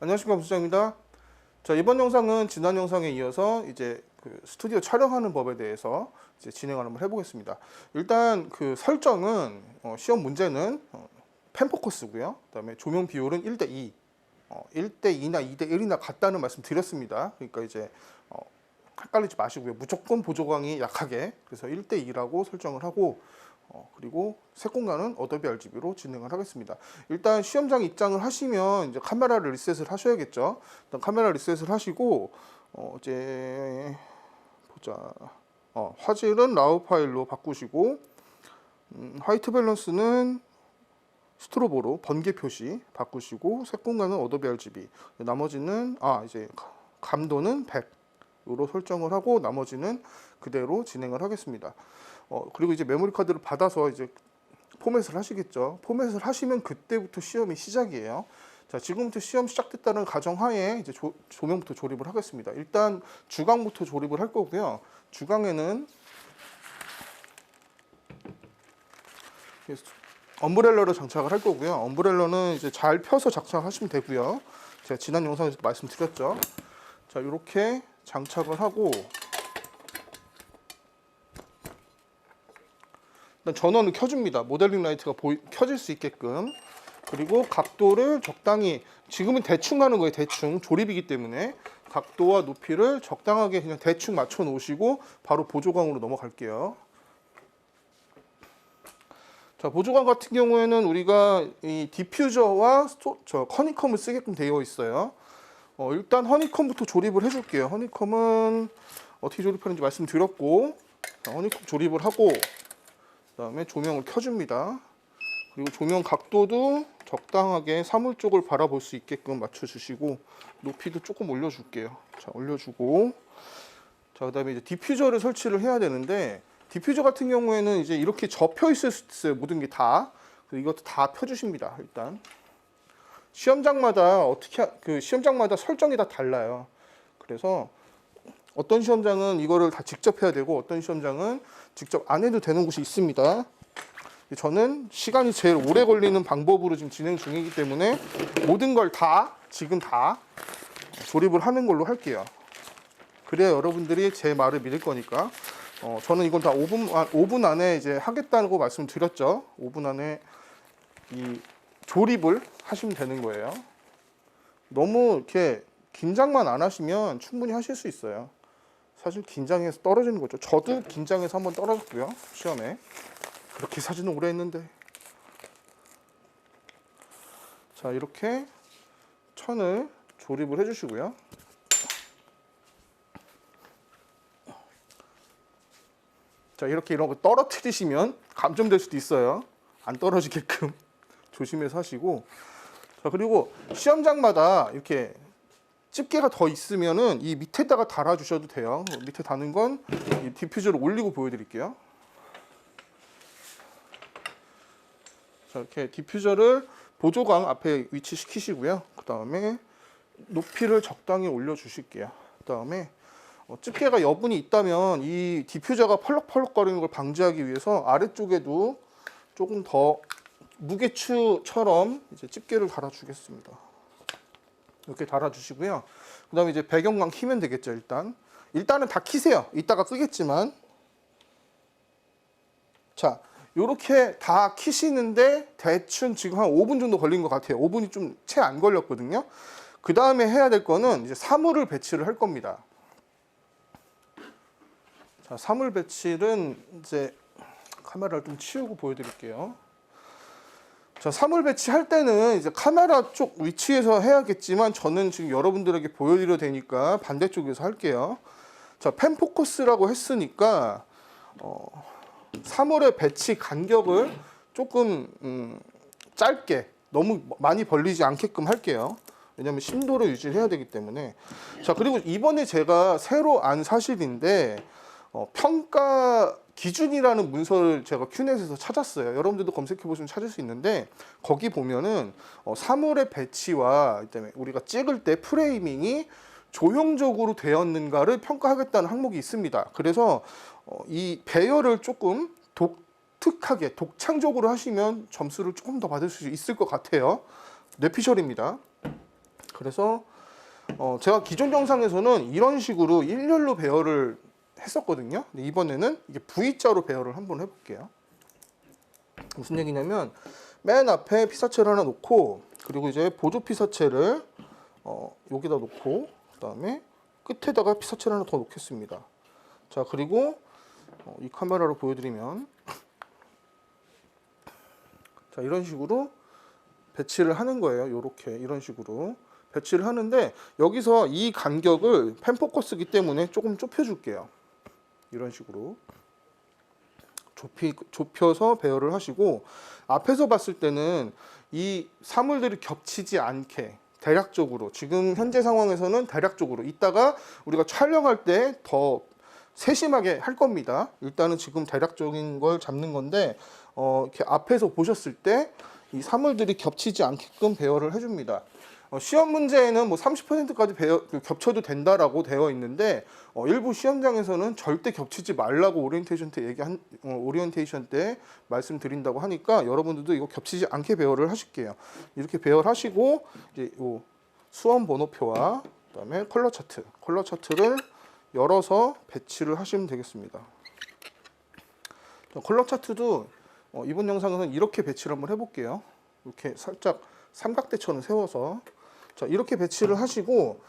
안녕하십니까 부장입니다. 자 이번 영상은 지난 영상에 이어서 이제 그 스튜디오 촬영하는 법에 대해서 이제 진행을 한번 해보겠습니다. 일단 그 설정은 어, 시험 문제는 어, 펜포커스고요. 그다음에 조명 비율은 1대 2, 어, 1대 2나 2대 1이나 같다는 말씀 드렸습니다. 그러니까 이제 어, 헷갈리지 마시고요. 무조건 보조광이 약하게 그래서 1대 2라고 설정을 하고 어, 그리고 색공간은 어도비 RGB로 진행을 하겠습니다. 일단 시험장 입장을 하시면 이제 카메라를 리셋을 하셔야겠죠. 일단 카메라 리셋을 하시고 어, 이제 보자. 어, 화질은 라우 파일로 바꾸시고 음, 화이트 밸런스는 스트로보로 번개 표시 바꾸시고 색 공간은 어도비 RGB 나머지는 아 이제 가- 감도는 100으로 설정을 하고 나머지는 그대로 진행을 하겠습니다. 어, 그리고 이제 메모리 카드를 받아서 이제 포맷을 하시겠죠. 포맷을 하시면 그때부터 시험이 시작이에요. 자, 지금부터 시험 시작됐다는 가정하에 이제 조, 조명부터 조립을 하겠습니다. 일단 주광부터 조립을 할 거고요. 주광에는 엄브렐러를 장착을 할 거고요. 엄브렐러는 이제 잘 펴서 장착하시면 되고요. 제가 지난 영상에서 말씀드렸죠. 자, 이렇게 장착을 하고 일단 전원을 켜줍니다. 모델링 라이트가 보이, 켜질 수 있게끔. 그리고 각도를 적당히 지금은 대충 가는 거예요. 대충 조립이기 때문에 각도와 높이를 적당하게 그냥 대충 맞춰 놓으시고 바로 보조광으로 넘어갈게요. 자 보조광 같은 경우에는 우리가 이 디퓨저와 스토, 저 커니컴을 쓰게끔 되어 있어요. 어, 일단 허니컴부터 조립을 해줄게요. 허니컴은 어떻게 조립하는지 말씀드렸고 자, 허니컴 조립을 하고 그 다음에 조명을 켜줍니다. 그리고 조명 각도도 적당하게 사물 쪽을 바라볼 수 있게끔 맞춰주시고 높이도 조금 올려줄게요. 자 올려주고 자 그 다음에 이제 디퓨저를 설치를 해야 되는데 디퓨저 같은 경우에는 이제 이렇게 접혀 있을 수 있어요. 모든 게 다. 이것도 다 펴주십니다. 일단 시험장마다 어떻게 하- 그 시험장마다 설정이 다 달라요. 그래서 어떤 시험장은 이거를 다 직접 해야 되고 어떤 시험장은 직접 안 해도 되는 곳이 있습니다. 저는 시간이 제일 오래 걸리는 방법으로 지금 진행 중이기 때문에 모든 걸 다 지금 다 조립을 하는 걸로 할게요. 그래야 여러분들이 제 말을 믿을 거니까. 어, 저는 이건 다 5분, 안- 5분 안에 이제 하겠다고 말씀드렸죠. 5분 안에 이 조립을 하시면 되는 거예요. 너무 이렇게 긴장만 안 하시면 충분히 하실 수 있어요. 사실 긴장해서 떨어지는 거죠. 저도 긴장해서 한번 떨어졌고요. 시험에. 그렇게 사진을 오래 했는데. 자, 이렇게 천을 조립을 해주시고요. 자, 이렇게 이런 거 떨어뜨리시면 감점될 수도 있어요. 안 떨어지게끔 조심해서 하시고. 자, 그리고 시험장마다 이렇게 집게가 더 있으면은 이 밑에다가 달아 주셔도 돼요. 밑에 다는 건 이 디퓨저를 올리고 보여드릴게요. 자, 이렇게 디퓨저를 보조광 앞에 위치시키시고요. 그 다음에 높이를 적당히 올려 주실게요. 그 다음에 어, 집게가 여분이 있다면 이 디퓨저가 펄럭펄럭거리는 걸 방지하기 위해서 아래쪽에도 조금 더 무게추처럼 이제 집게를 달아주겠습니다. 이렇게 달아주시고요. 그 다음에 이제 배경광 키면 되겠죠, 일단. 일단은 다 키세요. 이따가 끄겠지만. 자, 요렇게 다 키시는데 대충 지금 한 5분 정도 걸린 것 같아요. 5분이 좀 채 안 걸렸거든요. 그 다음에 해야 될 거는 이제 사물을 배치를 할 겁니다. 자, 사물 배치는 이제 카메라를 좀 치우고 보여드릴게요. 자, 사물 배치할 때는 이제 카메라 쪽 위치에서 해야겠지만 저는 지금 여러분들에게 보여드려야 되니까 반대쪽에서 할게요. 자, 펜 포커스라고 했으니까 어, 사물의 배치 간격을 조금 음, 짧게 너무 많이 벌리지 않게끔 할게요. 왜냐하면 심도를 유지해야 되기 때문에. 자 그리고 이번에 제가 새로 안 사실인데 어, 평가 기준이라는 문서를 제가 큐넷에서 찾았어요. 여러분들도 검색해 보시면 찾을 수 있는데 거기 보면은 어, 사물의 배치와 그다음에 우리가 찍을 때 프레이밍이 조형적으로 되었는가를 평가하겠다는 항목이 있습니다. 그래서 어, 이 배열을 조금 독특하게 독창적으로 하시면 점수를 조금 더 받을 수 있을 것 같아요. 뇌피셜입니다. 그래서 어, 제가 기존 영상에서는 이런 식으로 일렬로 배열을 했었거든요. 근데 이번에는 이게 V자로 배열을 한번 해볼게요. 무슨 얘기냐면 맨 앞에 피사체를 하나 놓고 그리고 이제 보조 피사체를 어, 여기다 놓고 그 다음에 끝에다가 피사체를 하나 더 놓겠습니다. 자 그리고 어, 이 카메라로 보여드리면 자 이런 식으로 배치를 하는 거예요. 이렇게 이런 식으로 배치를 하는데 여기서 이 간격을 펜포커스기 때문에 조금 좁혀줄게요. 이런 식으로 좁히, 좁혀서 배열을 하시고 앞에서 봤을 때는 이 사물들이 겹치지 않게 대략적으로 지금 현재 상황에서는 대략적으로 이따가 우리가 촬영할 때 더 세심하게 할 겁니다. 일단은 지금 대략적인 걸 잡는 건데 어, 이렇게 앞에서 보셨을 때 이 사물들이 겹치지 않게끔 배열을 해줍니다. 어, 시험 문제에는 뭐 30%까지 배열, 그 겹쳐도 된다라고 되어 있는데 어, 일부 시험장에서는 절대 겹치지 말라고 오리엔테이션 때 얘기한 어, 오리엔테이션 때 말씀드린다고 하니까 여러분들도 이거 겹치지 않게 배열을 하실게요. 이렇게 배열하시고 이제 요 수험 번호표와 그다음에 컬러 차트, 컬러 차트를 열어서 배치를 하시면 되겠습니다. 자, 컬러 차트도 어, 이번 영상에서는 이렇게 배치를 한번 해볼게요. 이렇게 살짝 삼각대처럼 세워서 자 이렇게 배치를 하시고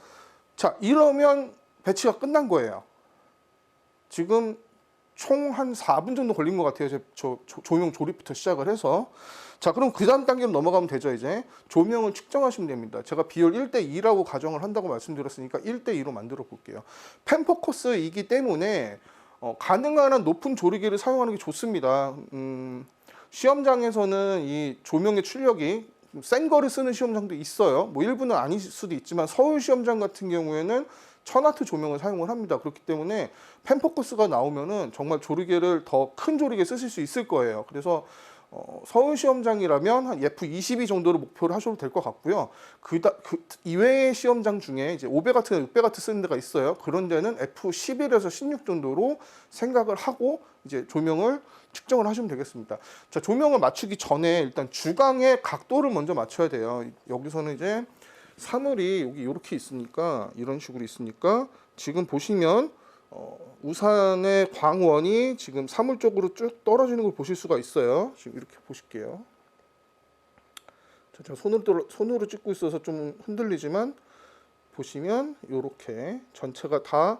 자 이러면 배치가 끝난 거예요. 지금 총 한 4분 정도 걸린 것 같아요. 제, 저, 조- 조명 조립부터 시작을 해서 자 그럼 그 다음 단계로 넘어가면 되죠 이제 조명을 측정하시면 됩니다. 제가 비율 1대 2라고 가정을 한다고 말씀드렸으니까 1대 2로 만들어 볼게요. 펜포커스이기 때문에 어, 가능한 한 높은 조리개를 사용하는 게 좋습니다. 음, 시험장에서는 이 조명의 출력이 센 거를 쓰는 시험장도 있어요. 뭐 일부는 아닐 수도 있지만 서울 시험장 같은 경우에는 천와트 조명을 사용을 합니다. 그렇기 때문에 펜포커스가 나오면은 정말 조리개를 더 큰 조리개 쓰실 수 있을 거예요. 그래서 어, 서울 시험장이라면 한 F22 정도를 목표로 하셔도 될 것 같고요. 그다 그 이외의 시험장 중에 이제 500와트나 600와트 쓰는 데가 있어요. 그런 데는 F11에서 16 정도로 생각을 하고 이제 조명을 측정을 하시면 되겠습니다. 자, 조명을 맞추기 전에 일단 주광의 각도를 먼저 맞춰야 돼요. 여기서는 이제 사물이 여기 이렇게 있으니까 이런 식으로 있으니까 지금 보시면 어, 우산의 광원이 지금 사물 쪽으로 쭉 떨어지는 걸 보실 수가 있어요. 지금 이렇게 보실게요. 자, 제가 손으로 손으로 찍고 있어서 좀 흔들리지만 보시면 이렇게 전체가 다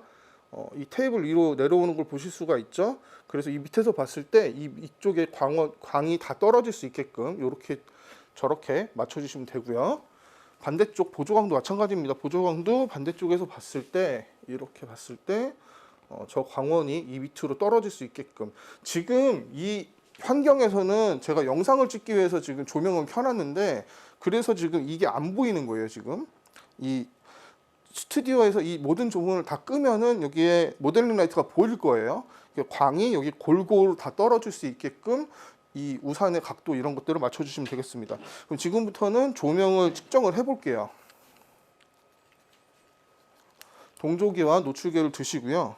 어, 이 테이블 위로 내려오는 걸 보실 수가 있죠. 그래서 이 밑에서 봤을 때 이 이쪽에 광원 광이 다 떨어질 수 있게끔 이렇게 저렇게 맞춰주시면 되고요. 반대쪽 보조광도 마찬가지입니다. 보조광도 반대쪽에서 봤을 때 이렇게 봤을 때 어, 저 광원이 이 밑으로 떨어질 수 있게끔 지금 이 환경에서는 제가 영상을 찍기 위해서 지금 조명을 켜놨는데 그래서 지금 이게 안 보이는 거예요 지금 이 스튜디오에서 이 모든 조명을 다 끄면은 여기에 모델링 라이트가 보일 거예요. 광이 여기 골고루 다 떨어질 수 있게끔 이 우산의 각도 이런 것들을 맞춰주시면 되겠습니다. 그럼 지금부터는 조명을 측정을 해볼게요. 동조기와 노출계를 드시고요.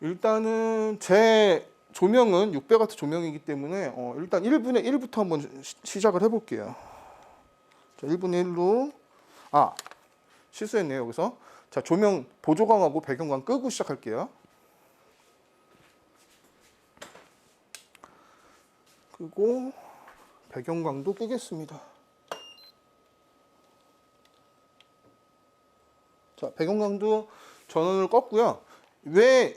일단은 제 조명은 600와트 조명이기 때문에 어, 일단 1분의 1부터 한번 시, 시작을 해볼게요. 자, 1분의 1로 아 실수했네요 여기서 자 조명 보조광하고 배경광 끄고 시작할게요. 끄고 배경광도 끄겠습니다. 자 배경광도 전원을 껐고요. 왜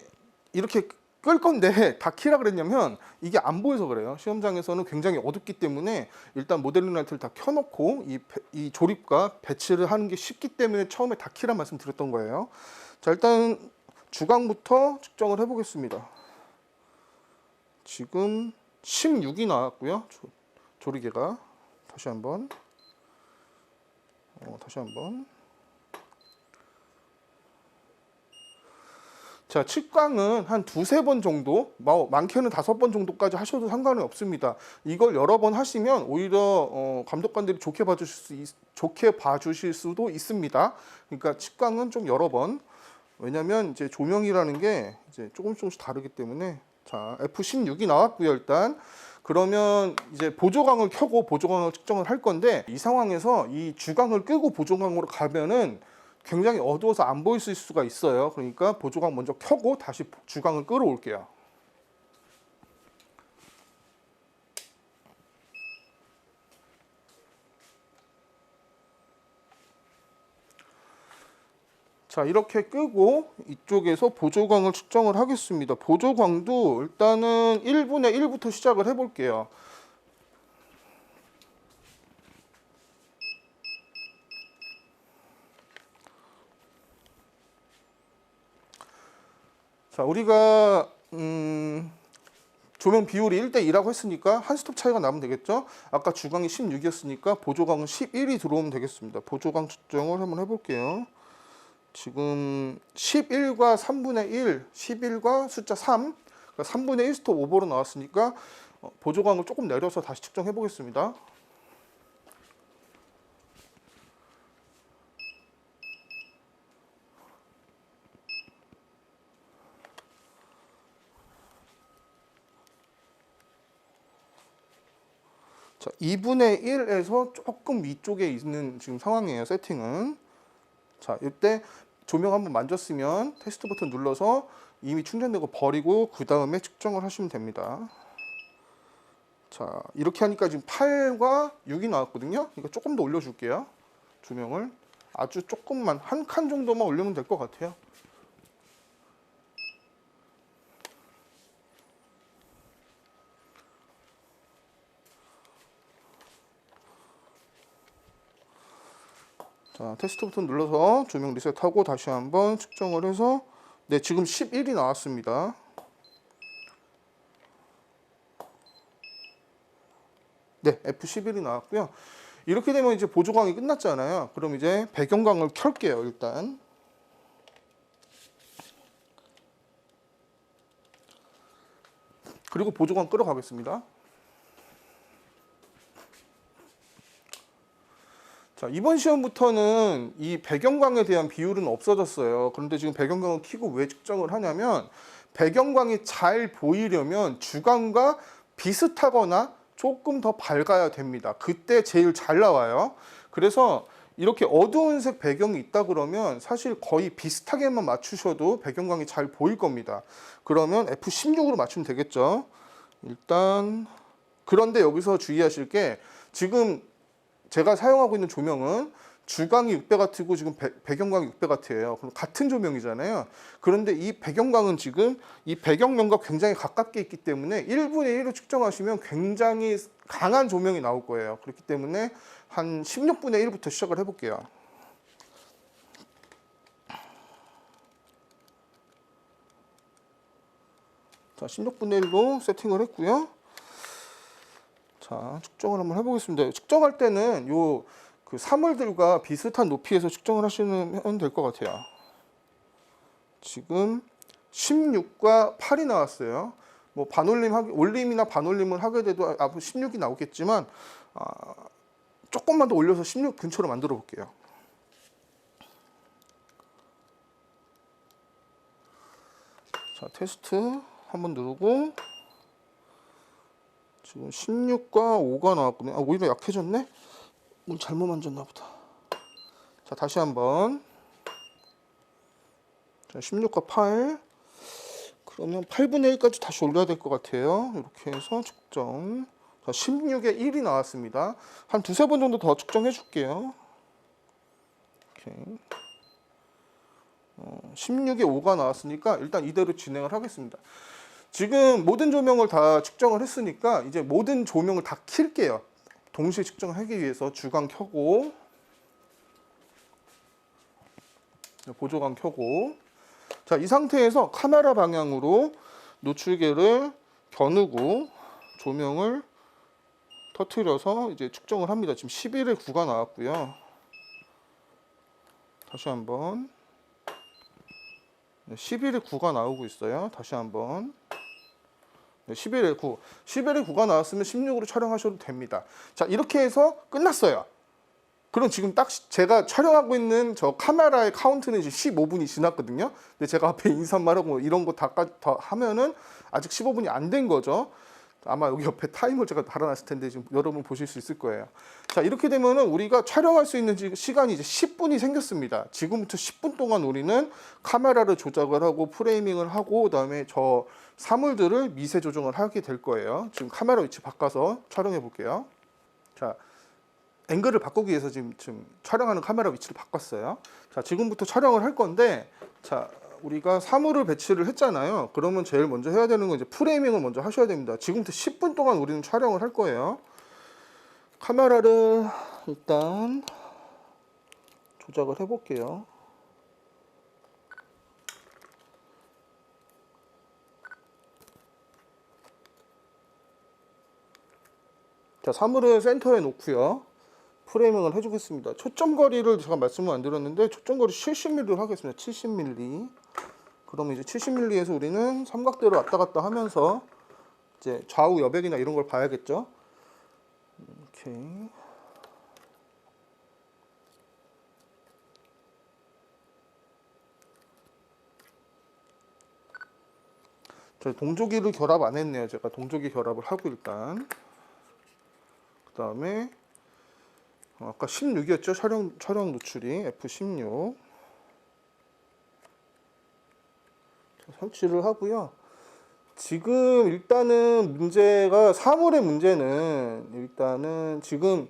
이렇게 끌 건데 다 키라 그랬냐면 이게 안 보여서 그래요. 시험장에서는 굉장히 어둡기 때문에 일단 모델링 라이트를 다 켜놓고 이, 배- 이 조립과 배치를 하는 게 쉽기 때문에 처음에 다 키라 말씀 드렸던 거예요. 자 일단 주광부터 측정을 해보겠습니다. 지금 16이 나왔고요. 조, 조리개가 다시 한번 어, 다시 한번 자, 측광은 한 두세 번 정도, 뭐 많게는 다섯 번 정도까지 하셔도 상관이 없습니다. 이걸 여러 번 하시면 오히려 어, 감독관들이 좋게 봐주실 수 있, 좋게 봐주실 수도 있습니다. 그러니까 측광은 좀 여러 번. 왜냐면 이제 조명이라는 게 이제 조금씩 조금씩 다르기 때문에 자, F16이 나왔고요, 일단. 그러면 이제 보조광을 켜고 보조광을 측정을 할 건데 이 상황에서 이 주광을 끄고 보조광으로 가면은 굉장히 어두워서 안 보일 수가 있어요. 그러니까 보조광 먼저 켜고 다시 주광을 끌어올게요. 자 이렇게 끄고 이쪽에서 보조광을 측정을 하겠습니다. 보조광도 일단은 1분의 1부터 시작을 해 볼게요. 자 우리가 음, 조명 비율이 1대 2라고 했으니까 한 스톱 차이가 나면 되겠죠. 아까 주광이 16이었으니까 보조광은 11이 들어오면 되겠습니다. 보조광 측정을 한번 해볼게요. 지금 11과 3분의 1, 11과 숫자 3, 그러니까 3분의 1 스톱 오버로 나왔으니까 어, 보조광을 조금 내려서 다시 측정해 보겠습니다. 자, 2분의 1에서 조금 위쪽에 있는 지금 상황이에요, 세팅은. 자, 이때 조명 한번 만졌으면 테스트 버튼 눌러서 이미 충전되고 버리고 그 다음에 측정을 하시면 됩니다. 자, 이렇게 하니까 지금 8과 6이 나왔거든요. 이거 조금 더 올려줄게요. 조명을 아주 조금만 한 칸 정도만 올리면 될 것 같아요. 자, 테스트 버튼 눌러서 조명 리셋하고 다시 한번 측정을 해서 네, 지금 11이 나왔습니다. 네, F11이 나왔고요. 이렇게 되면 이제 보조광이 끝났잖아요. 그럼 이제 배경광을 켤게요, 일단. 그리고 보조광 끌어가겠습니다. 자, 이번 시험부터는 이 배경광에 대한 비율은 없어졌어요. 그런데 지금 배경광을 켜고 왜 측정을 하냐면 배경광이 잘 보이려면 주광과 비슷하거나 조금 더 밝아야 됩니다. 그때 제일 잘 나와요. 그래서 이렇게 어두운 색 배경이 있다 그러면 사실 거의 비슷하게만 맞추셔도 배경광이 잘 보일 겁니다. 그러면 F16으로 맞추면 되겠죠. 일단 그런데 여기서 주의하실 게 지금 제가 사용하고 있는 조명은 주광이 600W고 지금 배, 배경광이 600W예요. 그럼 같은 조명이잖아요. 그런데 이 배경광은 지금 이 배경면과 굉장히 가깝게 있기 때문에 1분의 1로 측정하시면 굉장히 강한 조명이 나올 거예요. 그렇기 때문에 한 16분의 1부터 시작을 해볼게요. 자, 16분의 1로 세팅을 했고요. 자, 측정을 한번 해보겠습니다. 측정할 때는 요 그 사물들과 비슷한 높이에서 측정을 하시면 될 것 같아요. 지금 16과 8이 나왔어요. 뭐 반올림 하기, 올림이나 반올림을 하게 돼도 앞으로 16이 나오겠지만 아, 조금만 더 올려서 16 근처로 만들어 볼게요. 자, 테스트 한번 누르고 지금 16과 5가 나왔거든요. 아, 오히려 약해졌네? 문 잘못 만졌나 보다. 자, 다시 한번. 자, 16과 8. 그러면 8분의 1까지 다시 올려야 될 것 같아요. 이렇게 해서 측정. 자, 16에 1이 나왔습니다. 한 두세 번 정도 더 측정해 줄게요. 이렇게. 어, 16에 5가 나왔으니까 일단 이대로 진행을 하겠습니다. 지금 모든 조명을 다 측정을 했으니까 이제 모든 조명을 다 킬게요. 동시에 측정을 하기 위해서 주광 켜고 보조광 켜고 자 이 상태에서 카메라 방향으로 노출계를 겨누고 조명을 터트려서 이제 측정을 합니다. 지금 11에 9가 나왔고요. 다시 한번 네, 11의 9가 나오고 있어요. 다시 한번. 네, 11의 9. 11의 9가 나왔으면 16으로 촬영하셔도 됩니다. 자, 이렇게 해서 끝났어요. 그럼 지금 딱 시- 제가 촬영하고 있는 저 카메라의 카운트는 이제 15분이 지났거든요. 근데 제가 앞에 인사말하고 이런 거 다 하면은 아직 15분이 안 된 거죠. 아마 여기 옆에 타이머 제가 달아놨을 텐데 지금 여러분 보실 수 있을 거예요. 자 이렇게 되면은 우리가 촬영할 수 있는 지- 시간이 이제 10분이 생겼습니다. 지금부터 10분 동안 우리는 카메라를 조작을 하고 프레이밍을 하고 그다음에 저 사물들을 미세 조정을 하게 될 거예요. 지금 카메라 위치 바꿔서 촬영해 볼게요. 자 앵글을 바꾸기 위해서 지금, 지금 촬영하는 카메라 위치를 바꿨어요. 자, 지금부터 촬영을 할 건데, 자, 우리가 사물을 배치를 했잖아요. 그러면 제일 먼저 해야 되는 건 이제 프레이밍을 먼저 하셔야 됩니다. 지금부터 10분 동안 우리는 촬영을 할 거예요. 카메라를 일단 조작을 해볼게요. 자, 사물을 센터에 놓고요. 프레이밍을 해주겠습니다. 초점 거리를 제가 말씀을 안 드렸는데 초점 거리 70mm로 하겠습니다. 70mm. 그러면 이제 70mm에서 우리는 삼각대를 왔다 갔다 하면서 이제 좌우 여백이나 이런 걸 봐야겠죠. 이렇게. 저 동조기를 결합 안 했네요. 제가 동조기 결합을 하고 일단 그 다음에 어, 아까 16이었죠 촬영 촬영 노출이 F16 설치를 하고요. 지금 일단은 문제가 사물의 문제는 일단은 지금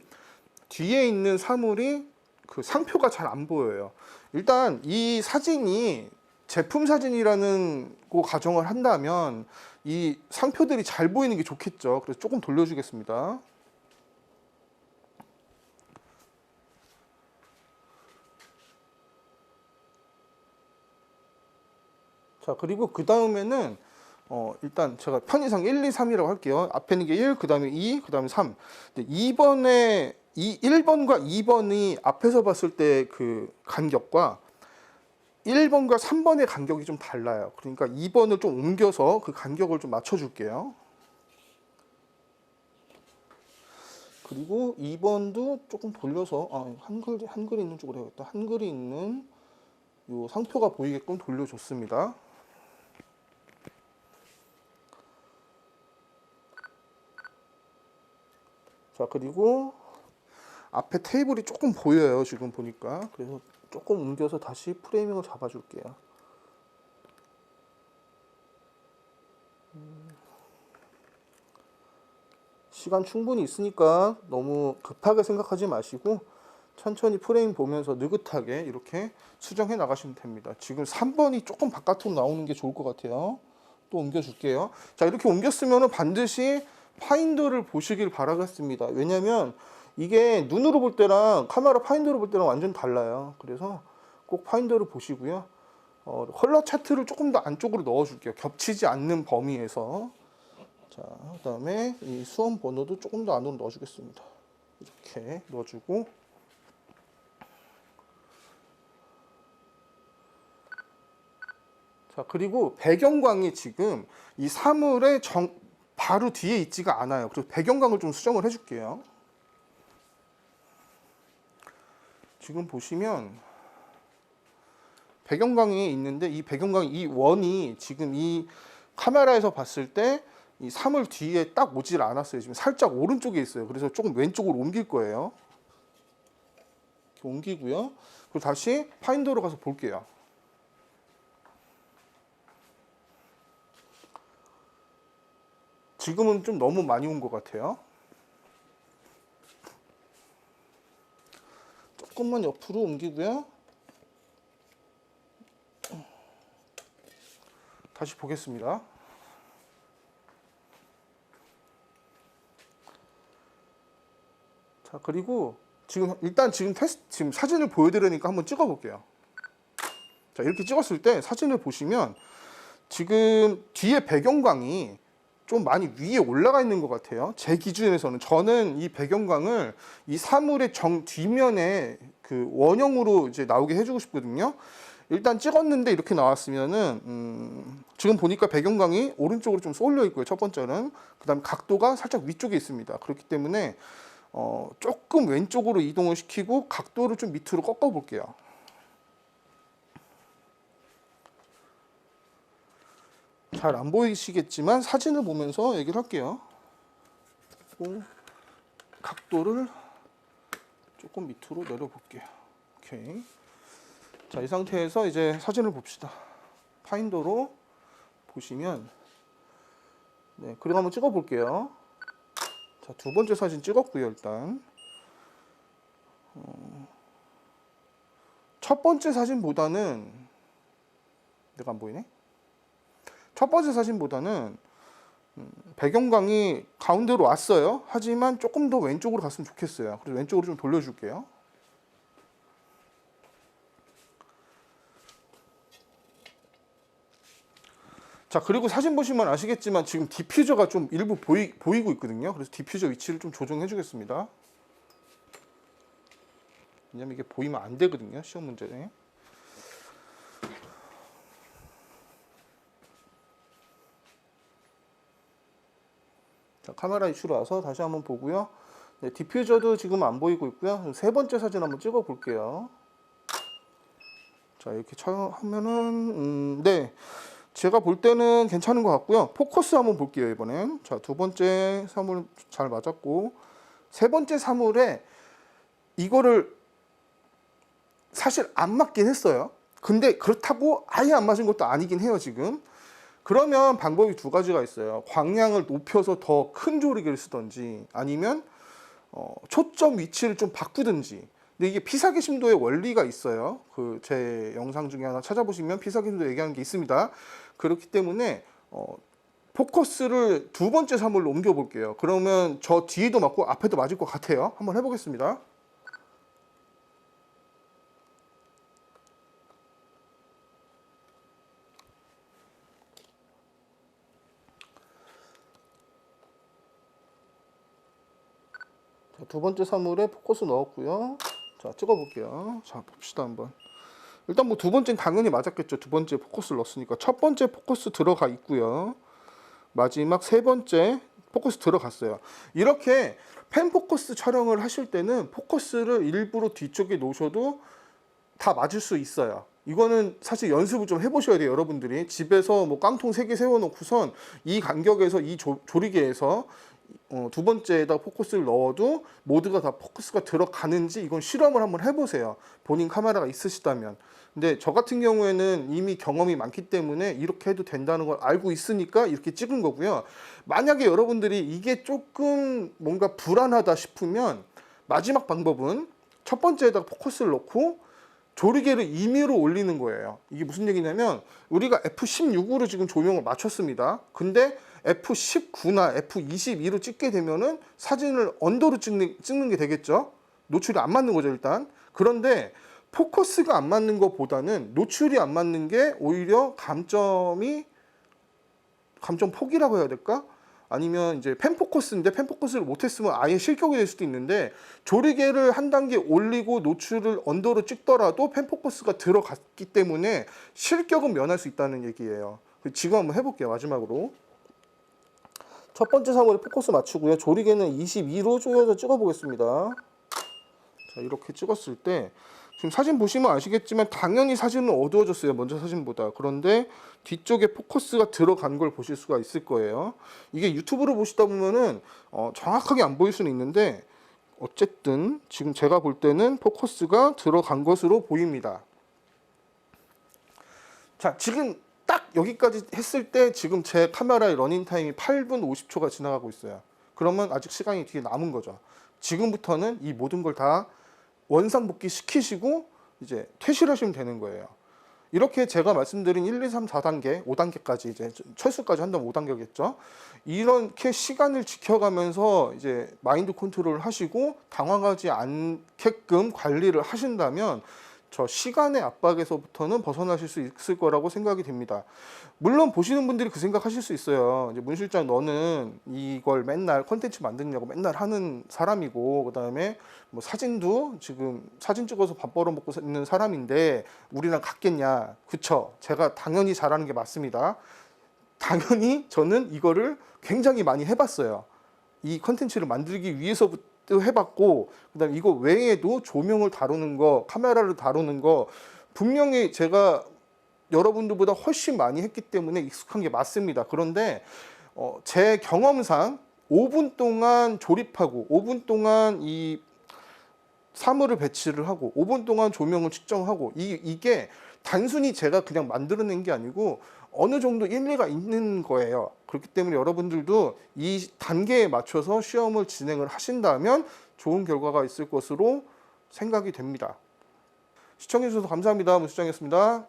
뒤에 있는 사물이 그 상표가 잘 안 보여요. 일단 이 사진이 제품 사진이라는 거 가정을 한다면 이 상표들이 잘 보이는 게 좋겠죠. 그래서 조금 돌려주겠습니다. 자 그리고 그 다음에는 어 일단 제가 편의상 1, 2, 3이라고 할게요. 앞에 있는 게 1, 그 다음에 2, 그 다음에 3. 근데 2번에 이 1번과 2번이 앞에서 봤을 때 그 간격과 1번과 3번의 간격이 좀 달라요. 그러니까 2번을 좀 옮겨서 그 간격을 좀 맞춰줄게요. 그리고 2번도 조금 돌려서 아, 한글 한글이 있는 쪽으로 해야겠다. 한글이 있는 요 상표가 보이게끔 돌려줬습니다. 자 그리고 앞에 테이블이 조금 보여요 지금 보니까. 그래서 조금 옮겨서 다시 프레이밍을 잡아 줄게요. 음. 시간 충분히 있으니까 너무 급하게 생각하지 마시고 천천히 프레임 보면서 느긋하게 이렇게 수정해 나가시면 됩니다. 지금 3번이 조금 바깥으로 나오는 게 좋을 것 같아요. 또 옮겨줄게요. 자 이렇게 옮겼으면 반드시 파인더를 보시길 바라겠습니다. 왜냐면 이게 눈으로 볼 때랑 카메라 파인더로 볼 때랑 완전 달라요. 그래서 꼭 파인더를 보시고요. 어, 컬러 차트를 조금 더 안쪽으로 넣어줄게요. 겹치지 않는 범위에서. 자, 그 다음에 이 수험 번호도 조금 더 안으로 넣어주겠습니다. 이렇게 넣어주고. 자, 그리고 배경광이 지금 이 사물의 정, 바로 뒤에 있지가 않아요. 그래서 배경광을 좀 수정을 해줄게요. 지금 보시면 배경광이 있는데 이 배경광 이 원이 지금 이 카메라에서 봤을 때이 사물 뒤에 딱 오질 않았어요. 지금 살짝 오른쪽에 있어요. 그래서 조금 왼쪽으로 옮길 거예요. 옮기고요. 그리고 다시 파인더로 가서 볼게요. 지금은 좀 너무 많이 온 것 같아요. 조금만 옆으로 옮기고요. 다시 보겠습니다. 자, 그리고 지금 일단 지금 테스트 지금 사진을 보여드리니까 한번 찍어 볼게요. 자, 이렇게 찍었을 때 사진을 보시면 지금 뒤에 배경광이 좀 많이 위에 올라가 있는 것 같아요. 제 기준에서는 저는 이 배경광을 이 사물의 정 뒷면에 그 원형으로 이제 나오게 해주고 싶거든요. 일단 찍었는데 이렇게 나왔으면은 음, 지금 보니까 배경광이 오른쪽으로 좀 쏠려 있고요. 첫 번째는 그다음 각도가 살짝 위쪽에 있습니다. 그렇기 때문에 어, 조금 왼쪽으로 이동을 시키고 각도를 좀 밑으로 꺾어 볼게요. 잘 안 보이시겠지만 사진을 보면서 얘기를 할게요. 각도를 조금 밑으로 내려볼게요. 오케이. 자, 이 상태에서 이제 사진을 봅시다. 파인더로 보시면 네, 그리고 한번 찍어 볼게요. 자, 두 번째 사진 찍었고요, 일단. 어, 첫 번째 사진보다는 내가 안 보이네. 첫 번째 사진보다는 음, 배경광이 가운데로 왔어요. 하지만 조금 더 왼쪽으로 갔으면 좋겠어요. 그래서 왼쪽으로 좀 돌려줄게요. 자 그리고 사진 보시면 아시겠지만 지금 디퓨저가 좀 일부 보이, 보이고 있거든요. 그래서 디퓨저 위치를 좀 조정해 주겠습니다. 왜냐면 이게 보이면 안 되거든요. 시험 문제에. 자, 카메라 이슈로 와서 다시 한번 보고요. 네, 디퓨저도 지금 안 보이고 있고요. 세 번째 사진 한번 찍어 볼게요. 자, 이렇게 촬영하면은 음, 네. 제가 볼 때는 괜찮은 것 같고요. 포커스 한번 볼게요, 이번엔. 자, 두 번째 사물 잘 맞았고 세 번째 사물에 이거를 사실 안 맞긴 했어요. 근데 그렇다고 아예 안 맞은 것도 아니긴 해요, 지금. 그러면 방법이 두 가지가 있어요. 광량을 높여서 더 큰 조리개를 쓰든지 아니면 어, 초점 위치를 좀 바꾸든지. 근데 이게 피사계심도의 원리가 있어요. 그 제 영상 중에 하나 찾아보시면 피사계심도 얘기하는 게 있습니다. 그렇기 때문에 어, 포커스를 두 번째 사물로 옮겨 볼게요. 그러면 저 뒤에도 맞고 앞에도 맞을 것 같아요. 한번 해보겠습니다. 두 번째 사물에 포커스 넣었고요. 자, 찍어 볼게요. 자, 봅시다 한번. 일단 뭐 두 번째는 당연히 맞았겠죠. 두 번째 포커스를 넣었으니까. 첫 번째 포커스 들어가 있고요. 마지막 세 번째 포커스 들어갔어요. 이렇게 펜 포커스 촬영을 하실 때는 포커스를 일부러 뒤쪽에 놓으셔도 다 맞을 수 있어요. 이거는 사실 연습을 좀 해보셔야 돼요, 여러분들이. 집에서 뭐 깡통 세개 세워놓고선 이 간격에서 이 조, 조리개에서 어, 두 번째에다 포커스를 넣어도 모두가 다 포커스가 들어가는지 이건 실험을 한번 해보세요. 본인 카메라가 있으시다면. 근데 저 같은 경우에는 이미 경험이 많기 때문에 이렇게 해도 된다는 걸 알고 있으니까 이렇게 찍은 거고요. 만약에 여러분들이 이게 조금 뭔가 불안하다 싶으면 마지막 방법은 첫 번째에다 포커스를 넣고 조리개를 임의로 올리는 거예요. 이게 무슨 얘기냐면 우리가 F16으로 지금 조명을 맞췄습니다. 근데 F19나 F22로 찍게 되면은 사진을 언더로 찍는, 찍는 게 되겠죠. 노출이 안 맞는 거죠, 일단. 그런데 포커스가 안 맞는 것보다는 노출이 안 맞는 게 오히려 감점이 감점 폭이라고 해야 될까? 아니면 이제 펜 포커스인데 펜 포커스를 못했으면 아예 실격이 될 수도 있는데 조리개를 한 단계 올리고 노출을 언더로 찍더라도 펜 포커스가 들어갔기 때문에 실격은 면할 수 있다는 얘기예요. 지금 한번 해볼게요 마지막으로. 첫 번째 사물에 포커스 맞추고요. 조리개는 22로 조여서 찍어보겠습니다. 자 이렇게 찍었을 때 지금 사진 보시면 아시겠지만 당연히 사진은 어두워졌어요. 먼저 사진보다. 그런데 뒤쪽에 포커스가 들어간 걸 보실 수가 있을 거예요. 이게 유튜브로 보시다 보면은 어, 정확하게 안 보일 수는 있는데 어쨌든 지금 제가 볼 때는 포커스가 들어간 것으로 보입니다. 자, 지금 딱 여기까지 했을 때 지금 제 카메라의 러닝 타임이 8분 50초가 지나가고 있어요. 그러면 아직 시간이 뒤에 남은 거죠. 지금부터는 이 모든 걸 다 원상 복귀 시키시고 이제 퇴실 하시면 되는 거예요. 이렇게 제가 말씀드린 1, 2, 3, 4단계, 5단계까지 이제 철수까지 한다면 5단계겠죠. 이렇게 시간을 지켜가면서 이제 마인드 컨트롤을 하시고 당황하지 않게끔 관리를 하신다면 저 시간의 압박에서부터는 벗어나실 수 있을 거라고 생각이 됩니다. 물론 보시는 분들이 그 생각하실 수 있어요. 이제 문 실장 너는 이걸 맨날 컨텐츠 만드냐고 맨날 하는 사람이고 그다음에 뭐 사진도 지금 사진 찍어서 밥 벌어 먹고 있는 사람인데 우리랑 같겠냐? 그쵸? 제가 당연히 잘하는 게 맞습니다. 당연히 저는 이거를 굉장히 많이 해봤어요. 이 컨텐츠를 만들기 위해서부터 해봤고 그다음 에 이거 외에도 조명을 다루는 거, 카메라를 다루는 거 분명히 제가 여러분들보다 훨씬 많이 했기 때문에 익숙한 게 맞습니다. 그런데 어, 제 경험상 5분 동안 조립하고 5분 동안 이 사물을 배치를 하고 5분 동안 조명을 측정하고 이, 이게 단순히 제가 그냥 만들어낸 게 아니고 어느 정도 일리가 있는 거예요. 그렇기 때문에 여러분들도 이 단계에 맞춰서 시험을 진행을 하신다면 좋은 결과가 있을 것으로 생각이 됩니다. 시청해주셔서 감사합니다. 문수장이었습니다.